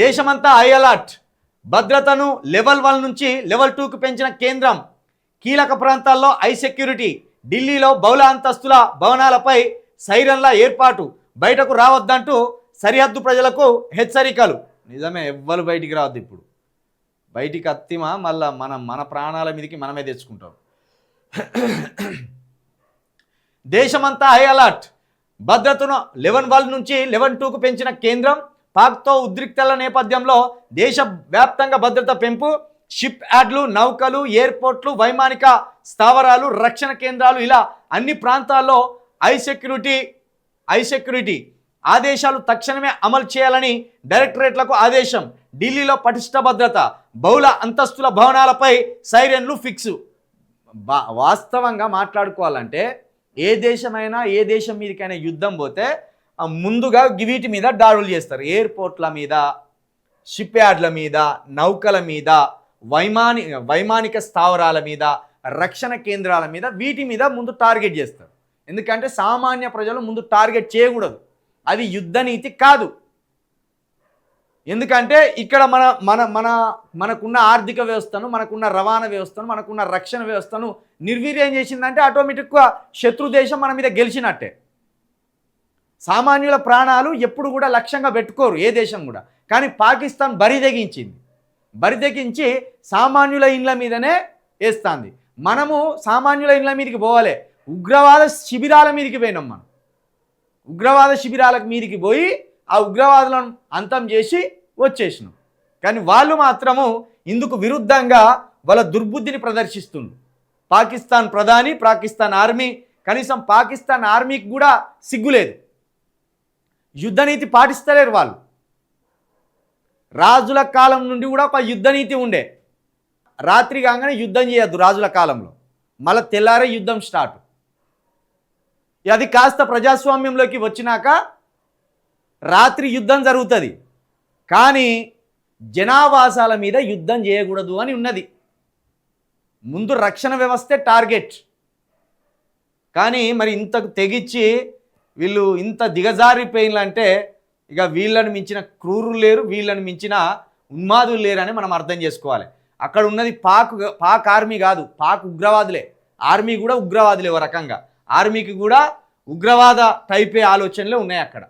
దేశమంతా high alert. భద్రతను level one నుంచి లెవెల్ టూకు పెంచిన కేంద్రం. కీలక ప్రాంతాల్లో హై సెక్యూరిటీ ఢిల్లీలో బహుళ అంతస్తుల భవనాలపై సైరన్ల ఏర్పాటు. బయటకు రావద్దంటూ సరిహద్దు ప్రజలకు హెచ్చరికలు. నిజమే ఎవ్వరు బయటికి రావద్దు ఇప్పుడు. బయటికి అత్తిమా మళ్ళా మనం మన ప్రాణాల మీదకి మనమే తెచ్చుకుంటాం. దేశమంతా హై అలర్ట్. భద్రతను లెవెన్ వన్ నుంచి లెవెన్ టూకు పెంచిన కేంద్రం పాక్తో ఉద్రిక్తల నేపథ్యంలో దేశ వ్యాప్తంగా భద్రత పెంపు షిప్ యాడ్లు నౌకలు ఎయిర్పోర్ట్లు వైమానిక స్థావరాలు రక్షణ కేంద్రాలు ఇలా అన్ని ప్రాంతాల్లో ఐ సెక్యూరిటీ ఐ సెక్యూరిటీ ఆదేశాలు తక్షణమే అమలు చేయాలని డైరెక్టరేట్లకు ఆదేశం. ఢిల్లీలో పటిష్ట భద్రత బహుళ అంతస్తుల భవనాలపై సైరన్లు ఫిక్స్. బా వాస్తవంగా మాట్లాడుకోవాలంటే ఏ దేశమైనా ఏ దేశం మీదకైనా యుద్ధం పోతే ముందుగా వీటి మీద దాడులు చేస్తారు. ఎయిర్పోర్ట్ల మీద షిప్ యార్డ్ల మీద నౌకల మీద వైమాని వైమానిక స్థావరాల మీద రక్షణ కేంద్రాల మీద వీటి మీద ముందు టార్గెట్ చేస్తారు. ఎందుకంటే సామాన్య ప్రజలు ముందు టార్గెట్ చేయకూడదు. అది యుద్ధ నీతి కాదు. ఎందుకంటే ఇక్కడ మన మన మన మనకున్న ఆర్థిక వ్యవస్థను మనకున్న రవాణా వ్యవస్థను మనకున్న రక్షణ వ్యవస్థను నిర్వీర్యం చేసిందంటే ఆటోమేటిక్గా శత్రు దేశం మన మీద గెలిచినట్టే. సామాన్యుల ప్రాణాలు ఎప్పుడు కూడా లక్ష్యంగా పెట్టుకోరు ఏ దేశం కూడా. కానీ పాకిస్తాన్ బరిదెగించింది బరిదెగించి సామాన్యుల ఇండ్ల మీదనే వేస్తుంది. మనము సామాన్యుల ఇండ్ల మీదకి పోవాలి. ఉగ్రవాద శిబిరాల మీదకి పోయినాం మనం. ఉగ్రవాద శిబిరాలకు మీదకి పోయి ఆ ఉగ్రవాదులను అంతం చేసి వచ్చేసినాం. కానీ వాళ్ళు మాత్రము ఇందుకు విరుద్ధంగా వాళ్ళ దుర్బుద్ధిని ప్రదర్శిస్తుంది పాకిస్తాన్ ప్రధాని పాకిస్తాన్ ఆర్మీ కనీసం పాకిస్తాన్ ఆర్మీకి కూడా సిగ్గులేదు. యుద్ధనీతి పాటిస్తలేరు వాళ్ళు. రాజుల కాలం నుండి కూడా ఒక యుద్ధనీతి ఉండే. రాత్రి కాగానే యుద్ధం చేయొద్దు రాజుల కాలంలో. మళ్ళీ తెల్లారే యుద్ధం స్టార్ట్. అది కాస్త ప్రజాస్వామ్యంలోకి వచ్చినాక రాత్రి యుద్ధం జరుగుతుంది. కానీ జనావాసాల మీద యుద్ధం చేయకూడదు అని ఉన్నది. ముందు రక్షణ వ్యవస్థే టార్గెట్. కానీ మరి ఇంతకు తెగిచ్చి వీళ్ళు ఇంత దిగజారిపోయిందంటే ఇక వీళ్ళని మించిన క్రూరులు లేరు వీళ్ళని మించిన ఉన్మాదులు లేరని మనం అర్థం చేసుకోవాలి. అక్కడ ఉన్నది పాక్ పాక్ ఆర్మీ కాదు పాక్ ఉగ్రవాదులే. ఆర్మీ కూడా ఉగ్రవాదులే ఓ రకంగా. ఆర్మీకి కూడా ఉగ్రవాద టైపే ఆలోచనలే ఉన్నాయి అక్కడ.